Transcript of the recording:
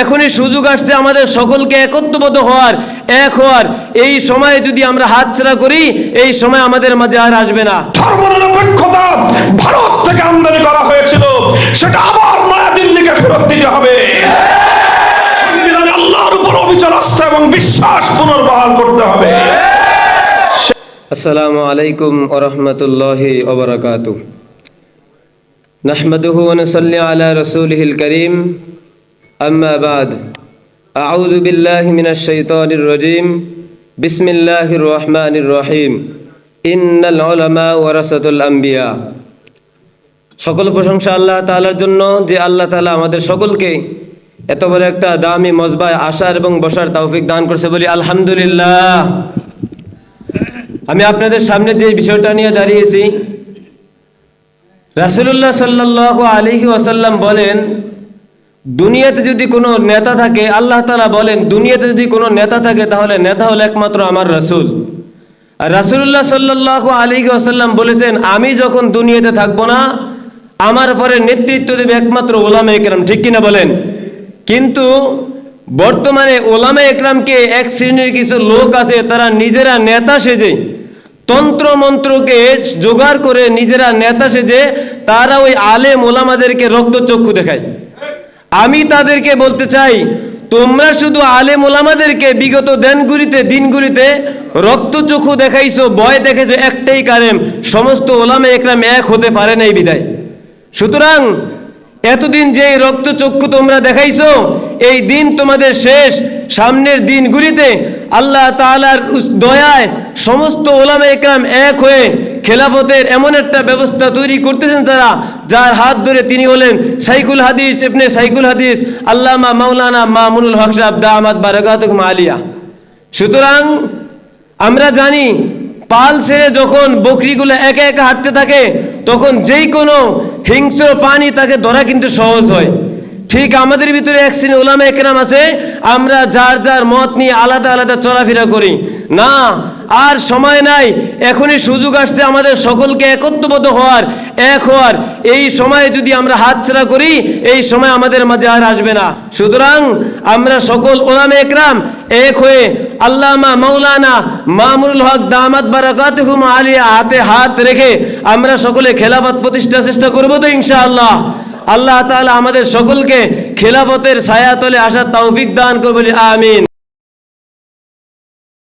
এখনই সুযোগ আসছে আমাদের সকলকে একত্রবদ্ধ হওয়ার এক হওয়ার। এই সময়ে যদি আমরা হাতছাড়া করি এই সময় আমাদের মাঝে আর আসবে না। ধর্মনিরপেক্ষতা ভারত থেকে আমদানি করা হয়েছিল। সেটা আবার নয়াদিল্লিকে ফেরত দিতে হবে। আল্লাহর উপর অবিচল আস্থা এবং বিশ্বাস পুনর্বহাল করতে হবে। আসসালামু আলাইকুম ওরহমতুল্লাহি ওবরাকাত নাহমাদুহু ওয়া নুসাল্লি আলা রাসূলিহিল কারীম আম্মা বাদ আউযু বিল্লাহি মিনাশ শাইতানির রাজীম বিসমিল্লাহির রহমানির রহিম ইন্নাল উলামা ওয়ারাসাতুল আম্বিয়া সকল প্রশংসা আল্লাহ তাআলার জন্য যে আল্লাহ তাআলা আমাদের সকলকে এত বড় একটা দামি মজবায় আসার এবং বসার তৌফিক দান করছে বলি আলহামদুলিল্লাহ। আমি আপনাদের সামনে যে বিষয়টা নিয়ে দাঁড়িয়েছি, রাসুলুল্লাহ সাল্লাহ আলিহি ওয়াসাল্লাম বলেন দুনিয়াতে যদি কোনো নেতা থাকে, আল্লাহ তালা বলেন, দুনিয়াতে যদি কোনো নেতা থাকে, তাহলে নেতা হলো একমাত্র আমার রাসূল। আর রাসুলুল্লাহ সাল্লাহ আলিহি ওয়াসাল্লাম বলেছেন, আমি যখন দুনিয়াতে থাকব না, আমার পরে নেতৃত্ব দেবে একমাত্র ওলামা একরাম। ঠিক কিনা বলেন? কিন্তু বর্তমানে ওলামা একরামকে এক শ্রেণির কিছু লোক আছে, তারা নিজেরা নেতা সেজে তন্ত্র মন্ত্রকে জোগাড় করে নিজেরা নেতা সেজে, তারা ওই আলেম ওলামাদেরকে রক্তচক্ষু দেখায়। আমি তাদেরকে বলতে চাই, তোমরা শুধু আলেম ওলামাদেরকে বিগত দিনগুলিতে দিনগুলিতে রক্তচক্ষু দেখাইছো, ভয় দেখেছ, একটাই কারেম সমস্ত ওলামে একরাম এক হতে পারে নাই বিদায়। সুতরাং, এতদিন যে রক্তচক্ষু তোমরা দেখাইছো, এই দিন তোমাদের শেষ, সামনের দিনগুলিতে আল্লাহ তাআলার উস- দয়ায় সমস্ত ওলামে একরাম এক হয়ে খেলাফতের এমন একটা ব্যবস্থা তৈরি করতেছেন যারা, যার হাত ধরে তিনি হলেন সাইকুল হাদিস ইবনে সাইকুল হাদিস আল্লামা মাওলানা মামুনুল হক সাহেব দামাত বারাকাতুকুম আলিয়া। সুতরাং আমরা জানি, পাল ছেড়ে যখন বকরিগুলো একে একে হাঁটতে থাকে, তখন যেই কোনো হিংস্র প্রাণী তাকে ধরা কিন্তু সহজ হয়। ঠিক আমাদের ভিতরে এক শ্রেণি ওলামা একরাম আছে, আমরা যার যার মত নিয়ে আলাদা আলাদা চলাফেরা করি। না, আর সময় নাই, এখনই সুযোগ আসছে আমাদের সকলকে একত্রবদ্ধ হওয়ার, এক হওয়ার। এই সময়ে যদি আমরা হাতছাড়া করি, এই সময় আমাদের মাঝে আর আসবে না। সুতরাং আমরা সকল ওলামে একরাম এক হয়ে আল্লামা মৌলানা মামুনুল হক দামাত বারাকাতুহুম আলিয়া হাতে হাত রেখে আমরা সকলে খেলাফত প্রতিষ্ঠা চেষ্টা করব তো ইনশাআল্লাহ। আল্লাহ তালা আমাদের সকলকে খেলাফতের ছায়াতলে আসার তৌফিক দান করবেন আমিন।